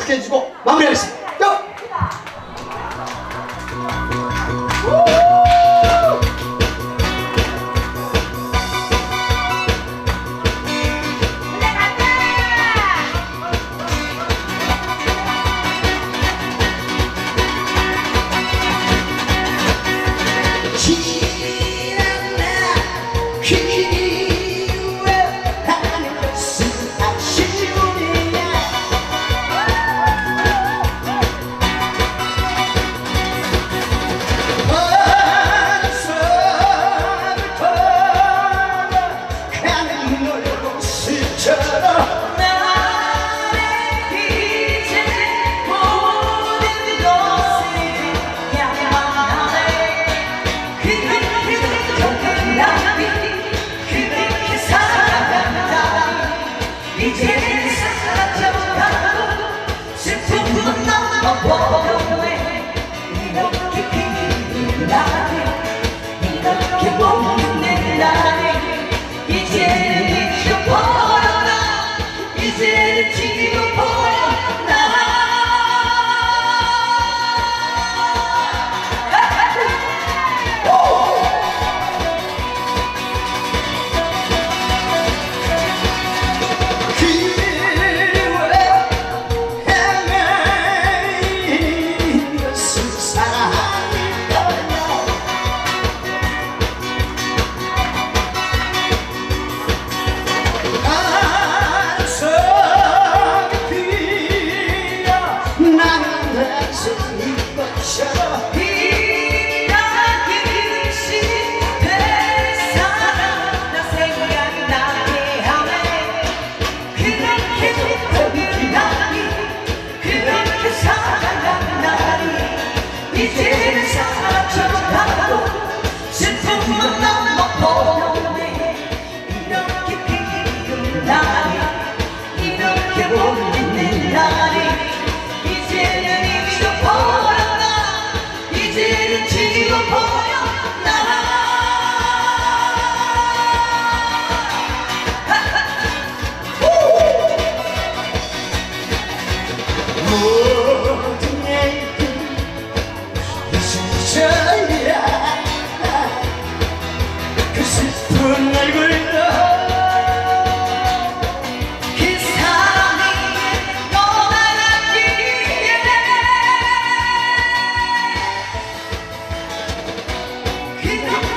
크게 해주고 마무리하겠습니다.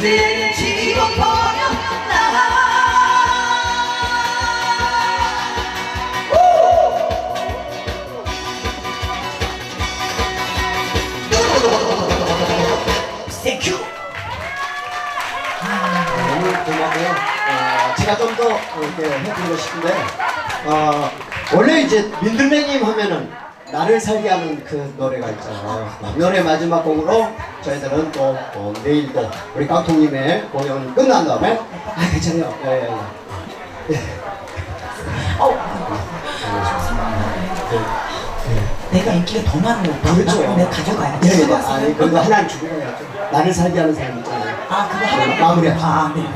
이제는 지워버렸나 어, 제가 좀 더 이렇게 해드리고 싶은데 어, 원래 이제 민들레님 하면은 나를 살게 하는 그 노래가 있잖아요. 이 노래 마지막 곡으로 저희들은 또 어, 내일 또 우리 깡통님의 공연 끝난 다음에 아 괜찮아요 예, 예, 예. 예. 내가 인기가 더 많은 오빠 그렇죠. 내가 가져가야지 예, 예. 아니 그래도 하나는 가야죠 나를 살게 하는 사람 있잖아요 아 그거 하나 마무리하자. 아 네.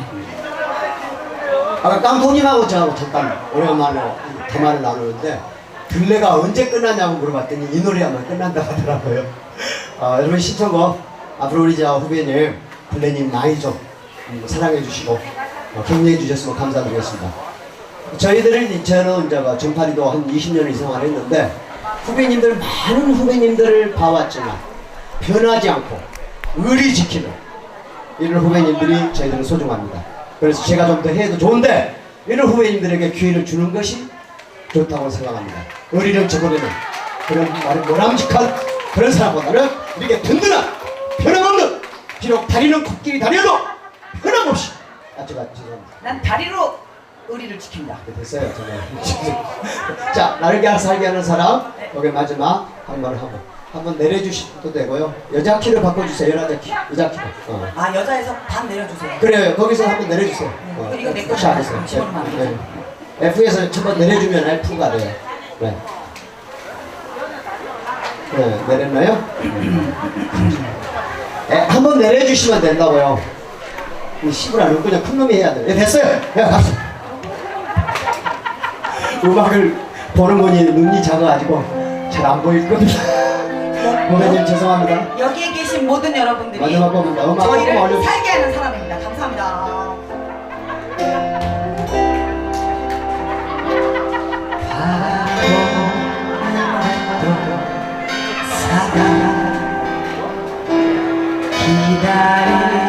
아까 깡통님하고 저하고 잠깐 오랜만에 대화를 나누는데 들레가 언제 끝나냐고 물어봤더니 이 노래야만 끝난다고 하더라고요. 어, 여러분 신청곡 앞으로 우리 저 후배님 들레님 많이 좀 음, 사랑해 주시고 어, 격려해 주셨으면 감사드리겠습니다. 저희들은 저는 이제 뭐 전파리도 한 20년 이상을 했는데 후배님들 많은 후배님들을 봐왔지만 변하지 않고 의리 지키는 이런 후배님들이 저희들은 소중합니다. 그래서 제가 좀 더 해도 좋은데 이런 후배님들에게 기회를 주는 것이 좋다고 생각합니다. 의리를 저버리는 그런 말이 모람직한 그런 사람보다는 이렇게 든든한 비록 다리는 코끼리 다리여도 변함없이 아 제가 죄송합니다. 난 다리로 의리를 지킨다. 네, 됐어요 정말. 자 알아서 살게 하는 사람 여기 마지막 한번 하고 한번 내려주셔도 되고요. 여자 키를 바꿔주세요. 여자 키, 여자 키. 어. 아 여자에서 반 내려주세요. 그래요. 거기서 한번 내려주세요. 어, 이거 내 거다. 혹시 안 했어요? 집어넣으면 안 네. 네. F에서 한번 내려주면 F가 돼요. 네. 네, 내렸나요? 네, 한번 내려주시면 된다고요. 이 시부라는 그냥 큰 놈이 해야 돼요. 네, 됐어요. 네, 갑시다. 음악을 보는 분이 눈이 작아가지고 잘 안 보일 겁니다. 고객님 죄송합니다. 여기에 계신 모든 여러분들이 마지막. 음악 저희를. 살게 하는 사람입니다. 감사합니다. 내게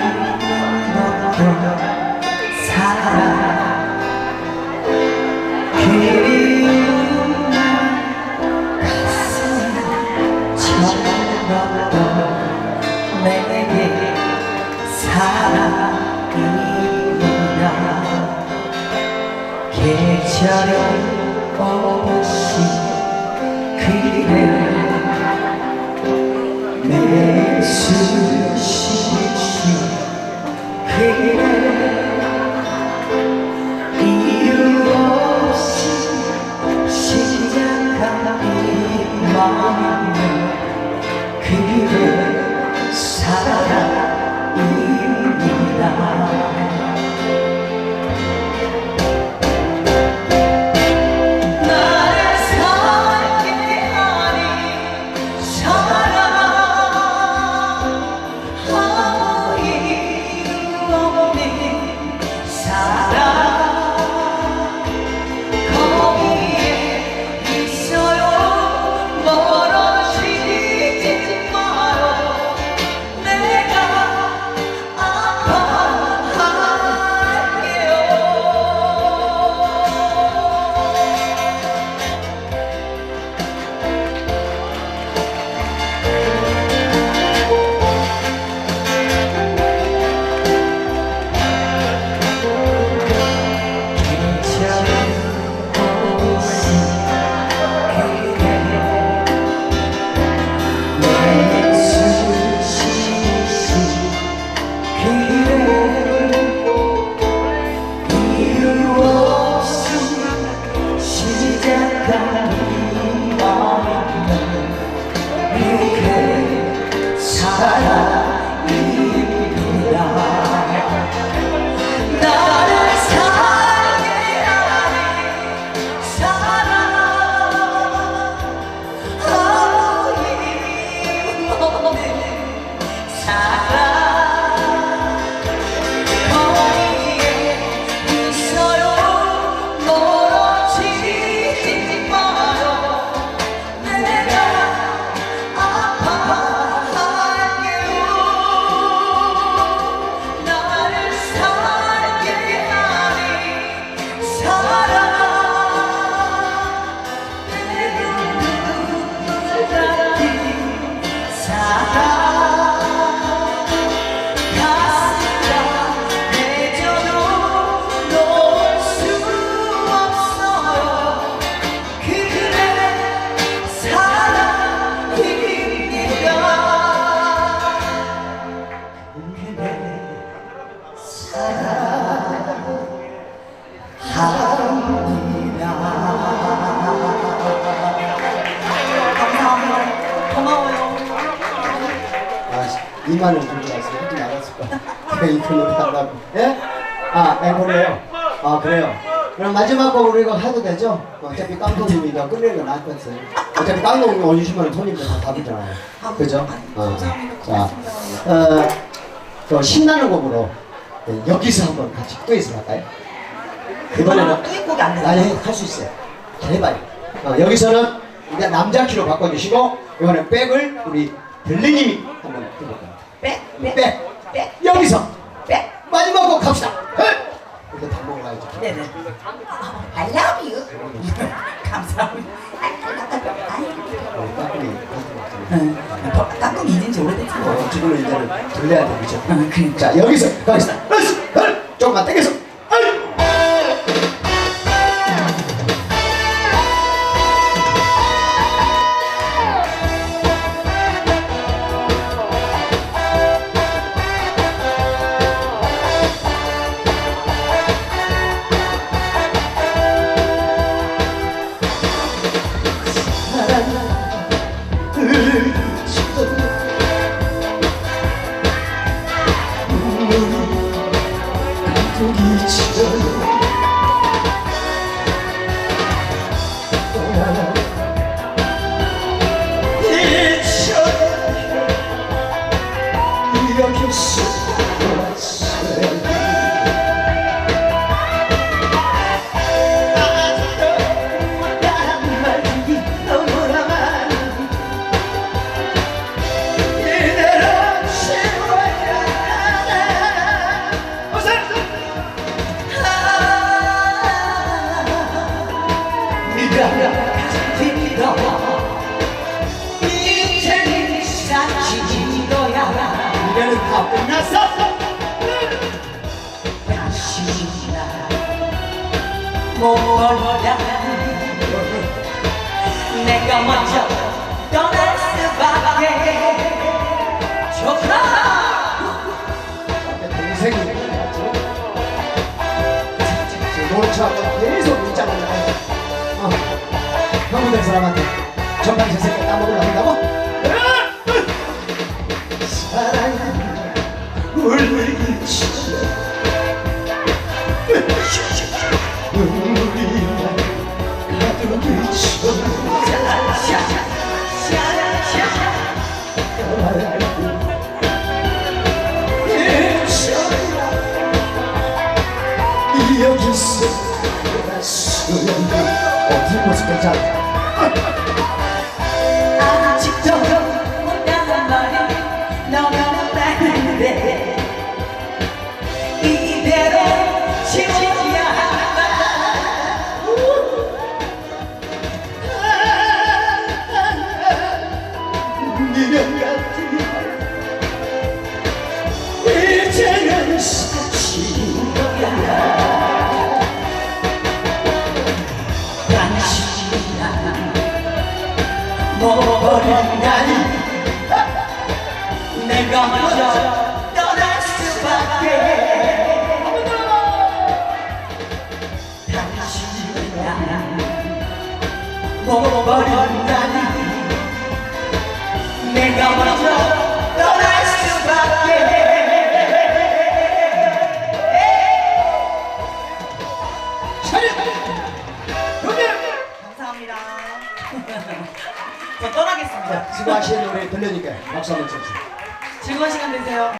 감사합니다 고마워요 아, 2만 원 들고 갔어요. 하지 말았을 거야. 이 돈을 한다고. 예? 아, 앵콜이에요. 아, 그래요. 그럼 마지막 곡으로 이거 해도 되죠? 어차피 깡통님이 더 끝내는 건 같아요. 어차피 깡통님 올리시면 손님들 다 답이잖아요. 그죠? 어. 자, 어, 또 신나는 곡으로 네, 여기서 한번 같이 듀엣을 할까요? 이번에는 뚜이곡이 안 되나요? 아니 할 수 있어요. 잘 해봐요. 어, 여기서는 이제 남자 키로 바꿔주시고 이번엔 백을 우리 들리님이 한번 해볼까요? 백, 백, 백. 백, 여기서 백. 마지막 곡 갑시다. 헤이! 이거 다 먹어야죠. 네네. I love you. 감사합니다. 가끔 잊은 지 오래됐지. 뭐. 어, 지금은 이제는 돌려야? 응, 그러니까. 자 여기서 가겠습니다 보다 내가 먼저 떠날 수밖에 좋다 동생이 척하고 계속 문자만 나요 어, 형부 될 사람한테 저 새끼 까먹으려고 한다고? 사랑은 울부짖 여기서 돌아서는데 어디 버린다니 내가 먼저 떠날 수밖에 감사합니다. 저 떠나겠습니다. 수고하시는 노래 들려니까 박수 한번 쳐주세요 즐거운 시간 되세요.